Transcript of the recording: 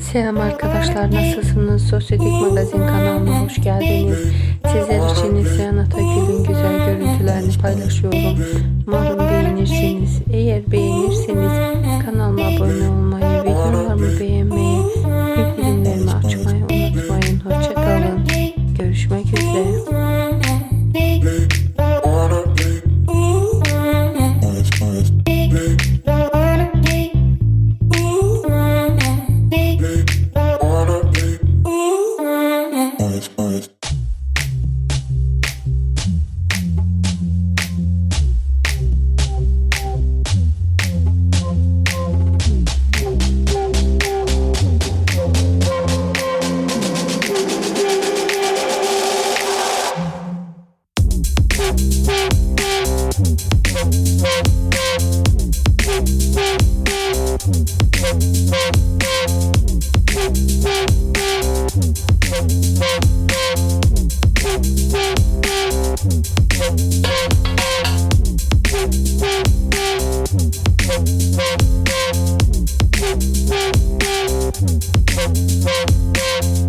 Selam arkadaşlar nasılsınız? Sosyetik Magazin kanalına hoş geldiniz. Sizler için Neslihan Atagül'ün güzel görüntülerini paylaşıyorum. Umarım beğenirsiniz. Eğer beğenirseniz Thank you.